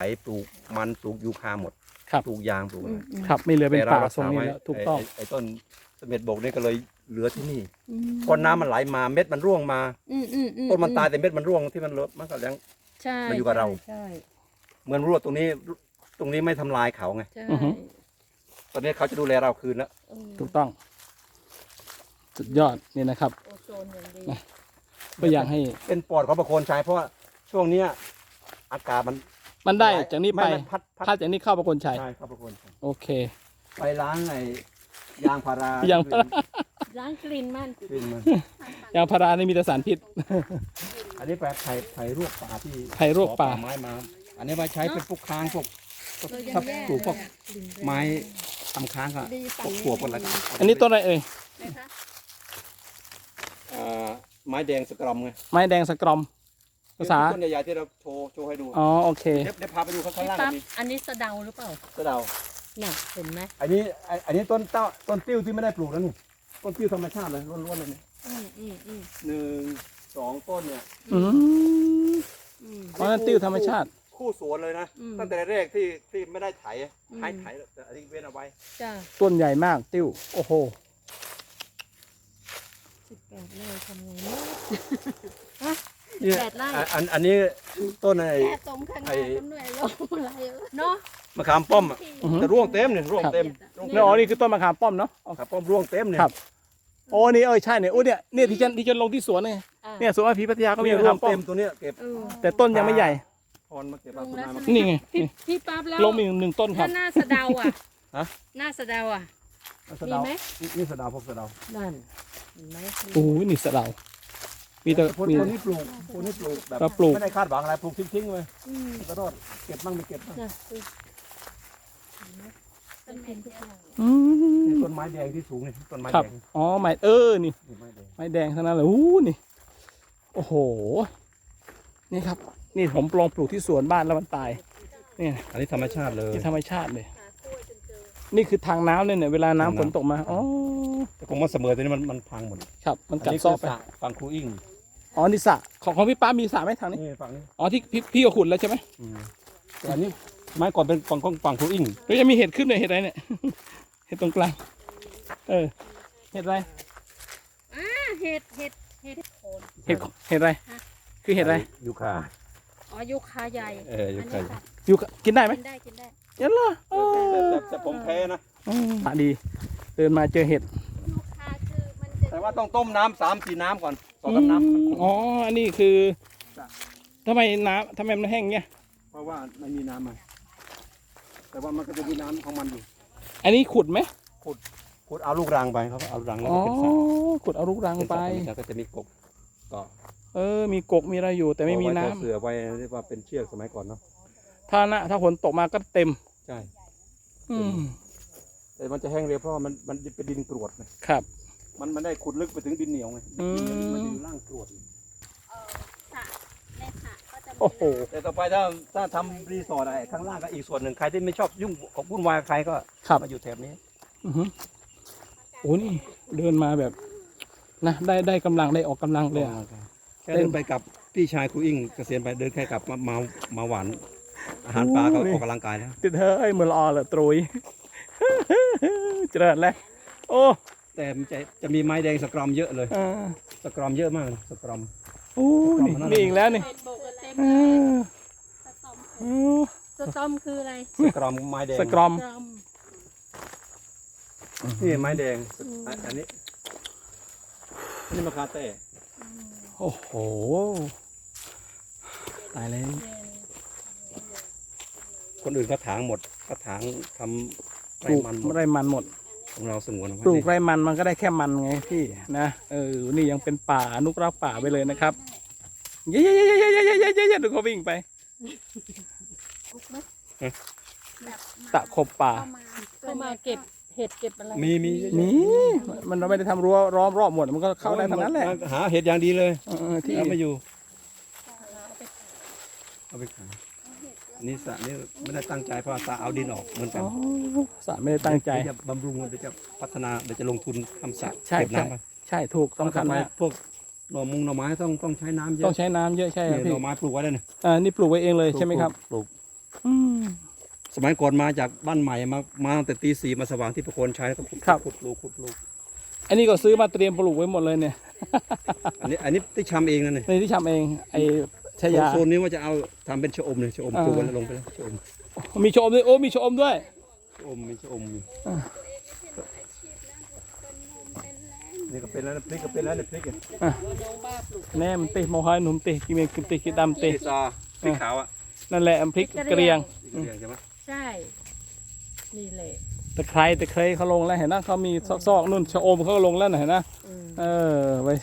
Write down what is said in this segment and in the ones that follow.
ไถปลูกมันปลูกยูคาหมดครับ ปลูกยางปลูกอะไรครับไม่เหลือเป็นแต่ป่ารักทรงษนี้ไว้แล้วถูกต้อง ไไอ้ต้นเสม็ดบกนี่ก็เลยเหลือที่นี่อืมพอน้ำมันไหลมาเม็ดมันร่วงมาอืมอืมอืต้นมันตายแต่เม็ดมันร่วงที่มันเหลือมันก็ยัง ใช่มาอยู่กับเรา ใช่เหมือนรั่วตรงนี้ตรงนี้ไม่ทำลายเขาไงใช่อือฮึ ตอนนี้เขาจะดูแลเราคืนแล้ว เออถูกต้อง สุดยอดนี่นะครับ โอโซนอย่างดีนะก็อยากให้เป็นปอดของประโคนชัยเพราะว่าช่วงเนี้ยอากาศมัน มันได้จากนี้ไปม่ม่พัดพัดถ้าจากนี้เข้าประคนชัยใช่ครับประโคนชัยโอเค ไปล้างไอ้ยางพารายางพารา ล้างกลิ่นมันขึ้นมายางพารานี่มีแต่สารพิษ อันนี้แปลไผ่ไผ่รวกป่าที่ไผ่รวกป่า ขอไม้มา อันนี้ไว้ใช้เป็นพวกค้างพวกพวกเรายังถ้าแย่ปลูกพวกเลยอะกลิ่นแรงไม้ทำค้างก็ดีพฝั่วงกขวบกันละกันอันนี้ต้นอะไรเอ่ยนะคะเอ่อไม้แดงสกรอมไงไม้แดงสกรอม ภาษาต้นใหญ่ๆที่เราโชว์โชว์ให้ดูอ๋อโอเค เดี๋ยวเดี๋ยวพาไปดูข้างพี่ล่างปั๊กับนดีอันนี้สะเดาหรือเปล่ากระเดาน่ะเห็นไหมอันนี้ไอ้อันนี้ต้นเต้าต้นติ้วที่ไม่ได้ปลูกแล้วนี่ต้นติ้วธรรมชาติเลยล้วนๆเลยนี่อืมอืมอืมหนึ่งสองต้นเนี่ย อืมอืมอ๋อนั่นติ้วธรรมชาติ คู่สวนเลยนะอืม ตั้งแต่แรกที่ที่ไม่ได้ไถอืมให้ไถแต่อันนี้เว้นเอาไว้จ้าต้นใหญ่มากติ้ว โอ้โห สิบแปดไร่ทำไงเนาะ เนี่ยแปดไร่อะอันอันนี้ต้นไอ้แค่ตรงข้างหน้าก็เหนื่อยแล้วอะไรเนาะมะขามป้อมอะอือฮึ แต่ร่วงเต็มเนี่ยร่วงเต็มครับร่วงแล้เต็วมอ๋อนี่คือต้นมะขามป้อมเนาะอ๋อครับป้อมร่วงเต็มเนี่ย ครับ โอ้นี่เออใช่เนี่ยโอ้เนี่ยเนี่ยที่ฉันที่ฉันลงที่สวนเนี่ยอะเนี่ยสวนอภีพัทยาก็มีนี่มะร่วขางมป้อเต็มมตัวเนี้ยเก็บเออ แต่ต้นยังไม่ใหญ่พรมาเก็บเอาลงคุณแล้วนายมาใช่ไหมนี่ไงพี่นี่พี่ปั๊บแล้วลงมีหนึ่งต้นครัถ้าบ หน้าสะเดาอะฮะ หน้าสะเดาอะ สะมีเดาไหม นี่นี่สะเดาพวกสะเดานั่นเห็นไหมโอ้ยนี่สะเดา มีแต่คนมี คนนี้ปลูกคนนี้ปลูกแบบเราปลูก ไม่ได้คาดหวังอะไรปลูกทิ้งๆเลยอืมกระโดดเก็บบ้างไม่เก็บบ้างน่ะดูเห็นไหมต้นเป็นทุกอย่างอืนี่มต้นไม้แดงที่สูงนี่ต้นไม้ครับแดงอ๋อไม้เออนี่นี่ไม้แดงไม้แดงทั้งนั้นเลยอู้นี่ โอ้โห นี่ครับ นี่ผมลองปลูกที่สวนบ้านแล้วมันตายนี่อันนี้ธรรมชาติเลย ที่ธรรมชาติเลยนี่คือทางน้ำเลยเนี่ยเวลาน้ำฝนตกมา อ๋อ แต่คงมาเสมอตัวนี้มันมันพังหมดครับ มันกัดอัเซาะคืไปสระฝั่งครูอิง อ๋อนี่สระของของพี่ป้ามีสระไหมทางนี้นี่ฝั่งนี้อ๋อที่พี่พี่ก็ขุดแล้วใช่ไหมอืมแต่อันนี้ไม้ก่อนเป็นฝั่งของฝั่งครูอิงแล้วยังมีเห็ดขึ้นเลยเห็ดอะไรเนี่ย เห็ดตรงกลางเออเห็ดอะไรอ่าเห็ดเห็ดเห็ดโคน เห็ดเห็ดอะไร คือเห็ดอะไรยูคาอ๋อยูคาใหญ่เออยูคานนี้ค่ะอยู่กับกินได้ไหมกินได้กินได้ยันเหรอเอแต่อแต่แต่ผมแพ้นะอืมอะดี เดินมาเจอเห็ด ยูคาคือมันจะแต่ว่าต้องต้มน้ำสามสี่น้ำก่อน สองสามน้ำอ๋อ อันนี้คือทำไมน้ำทำไมมันแห้งเงี้ย เพราะว่าไม่มีน้ำมาแต่ว่ามันก็จะมีน้ำของมันอยู่อันนี้ขุดไหมขุดเอาลูกรังไปเขาก็เอาลูกรังแล้วอ๋อ ก็เป็นสระขุดเอาลูกรังเป็นสไป ระแล้วก็จะมีกบก็เออ มีกกมีอะไรอยู่ แต่ไม่มีน้ำเอาว้เสือไว้เรียกว่าเป็นเชือกสมัยก่อนเนาะถ้านะถ้าฝนตกมาก็เต็ม ใช่ อืม แต่มันจะแห้งเร็วเพราะว่ามันมันเป็นดินกรวดนะครับ มันมันได้ขุดลึกไปถึงดินเหนียวไงอืมมันดินล่างกรวดสระในสระก็จะมีโอ้โห แต่ต่อไปถ้าถ้าทำรีสอร์ทอะไรข้างล่างก็อีกส่วนหนึ่งใครที่ไม่ชอบยุ่งกับวุ่นวายกับใครก็ครับ มาอยู่แถบนี้ อือหือโอ้นี่เดินมาแบบนะได้ได้กำลังได้ออกกำลังเลยอะ แค่เดินไปกับพี่ชายครูอิงเกษียณไปเดินแค่กลับมามามาหวานอาหารปลาก็ออกกำลังกายแล้วติดเธอเอ้ยมือละออเลยตรุย เจริญแล้วโอ้ แต่มันจะจะมีไม้แดงสกรอมเยอะเลย อ่าสกรอมเยอะมากสกรอมโอ้นี่มีอีกแล้วนี่เป็นโบกเต็มเอเลยอสตอมโอ้สตอมคืออะไรสกรอมไม้แดงสกรอมสตอมนี่ไม้แดงอืมอันอันนี้อันนี้มะคาเต้โอ้โห ตายแล้ว คนอื่นเขาถางหมดเขาถางทำปไรลูกมันหมดไร่มันหมด ของเราสงวนเอาไว้ปลูกไร่มันมันก็ได้แค่มันไงพี่นะเออนี่ยังเป็นป่าอนุรักษ์ป่าไปเลยนะครับเย้เย้เย้เย้เย้เย้เย้เย้เย้ดูเขาวิ่งไปทุกไหมตะขบป่าเข้ามาเก็บเห็ดเก็บอะไรมีมีนี่มันไม่ได้ทำรั้วล้อมรอบหมดมันก็เข้าได้ทั้งนั้นแหละ หาเห็ดอย่างดีเลยเออที่ที่เอามาอยู่เอาไปขายอั นนี่สระนี่ไม่ได้ตั้งใจเพราะว่าตาเอาดินออกเหมือนกันอ๋อสระไม่ได้ตั้งใจ เดี๋ยวจะบำรุงเดี๋ยวจะพัฒนาเดี๋ยวจะลงทุนทำสระใช่เก็บน้ำไปใช่ถูกสำคัญต่อไปมากพวกหน่อมุงหน่อไม้ต้องต้องใช้น้ำเยอะต้องใช้น้ำเยอะใช่ครับเนี่ยหพี่น่อไม้ปลูกไว้เลยเนี่ยอ่านี่ปลูกไว้เองเลยใช่ไหมครับปลูก อืม สมัยก่อนมาจากบ้านใหม่มามาตั้งแต่ตีสี่มาสว่างที่ประโคนชัยแล้วก็ขุดครับ ขุดลูกขุดลูกอันนี้ก็ซื้อมาเตรียมปลูกไว้หมดเลยเนี่ย อันนี้อันนี้ที่ชำเองนะเนี่ยในที่ทำเองไอ้ ชายา โซนนี้ว่าจะเอาทำเป็นชะอมเลยชะอมอ่า ปลูกไว้แล้วลงไปแล้วชะอมมีชะอมด้วยโอ้มีชะอมด้วย ชะอมมีชะอมอยู่นี่ก็เป็นแล้วนะพริกก็เป็นแล้วเนี่ยพริกอะแน่มันเตะโมหอยหนุ่มเตะกิเมกิมเตะกิดำพริเตะกซอพริกขาวอะนั่นแหละพริกกระเรียง เรียงใช่ไหมใช่ นี่แหละตะไคร้ตะไคร้เขาลงแล้วเห็นนะเขามีซอกๆนู่นชะอมเขาก็ลงแล้วนะเห็นนะ อืมเออไว้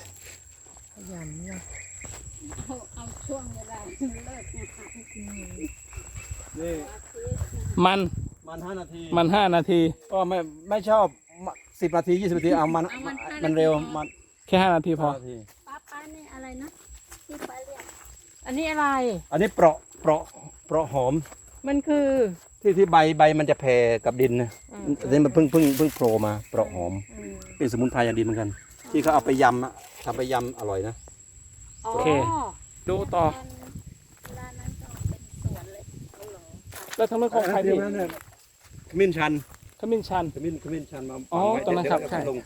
ขยันว่ะ เอาเอาช่วงเวลาเลิกงานนี่มันมันห้านาทีมันห้านาทีก็ไม่ไม่ชอบสิบนาทียี่สิบนาทีเอามันมันเร็วมันแค่ห้านาทีพอห้านาทีป้าป้านี่อะไรนะที่ป้าเรียกอันนี้อะไร อันนี้เปราะเปราะเปราะหอม มันคือที่ที่ใบใบมันจะแผ่กับดินนะอืมอันนี้มันเพิ่งเพิ่งเพิ่งโผล่มาเปราะหอมอืมเป็นสมุนไพรอย่างดีเหมือนกัน ที่เขาเอาไปยำอะทำไปยำอร่อยนะอ๋อ โอเค ดูต่อเวลานั้นก็เป็นสวนเลยเอาเหรอแล้วทั้งเรื่องของใครพี่ขมิ้นชันขมิ้นชันขมิ้นขมิ้นชันมาอ๋อฝังไว้ตรงนั้นครับเดี๋ยวใช่เดี๋ยวลง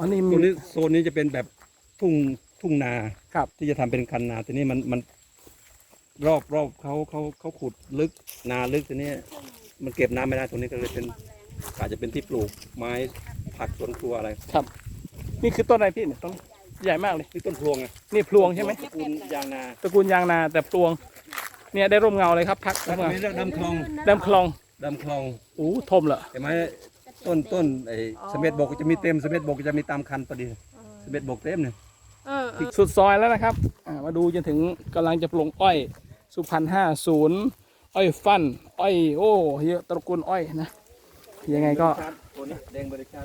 อันนี้ตมีรงนี้โซนนี้จะเป็นแบบทุ่งทุ่งนาครับ ที่จะทำเป็นคันนาทีนี้มันมัน รอบรอบเขาเขาเขาขุดลึกนาลึกทีนี้มันเก็บน้ำไม่ได้ตรงนี้ก็เลยเป็นอาจจะเป็นที่ปลูกไม้ผักสวนครัวอะไรครับ นี่คือต้นอะไรพี่เนี่ยต้น ใหญ่มากเลย นี่ต้นพลวงไงนี่พลวงใช่ไหมตระกูลยางนาตระกูลยางนาแต่พลวง เนี่ยได้ร่มเงาเลยครับ พักแล้วร่มก็เงามีเรื่องดำคลองดำคลองดำคลองอู้ทมเหรอเห็นไหมต้นต้นไอ้สมเม็ดบกจะมีเต็มสมเม็ดบกจะมีตามคันพอดีสมเม็ดบกเต็มเนี่ยเออเออสุดซอยแล้วนะครับอ่ามาดูจนถึงกำลังจะปลงอ้อย สุพรรณห้าศูนย์อ้อยฟันอ้อยโอ้เยอะตระกูลอ้อยนะยังไงก็ตัวนี้แดงบริการ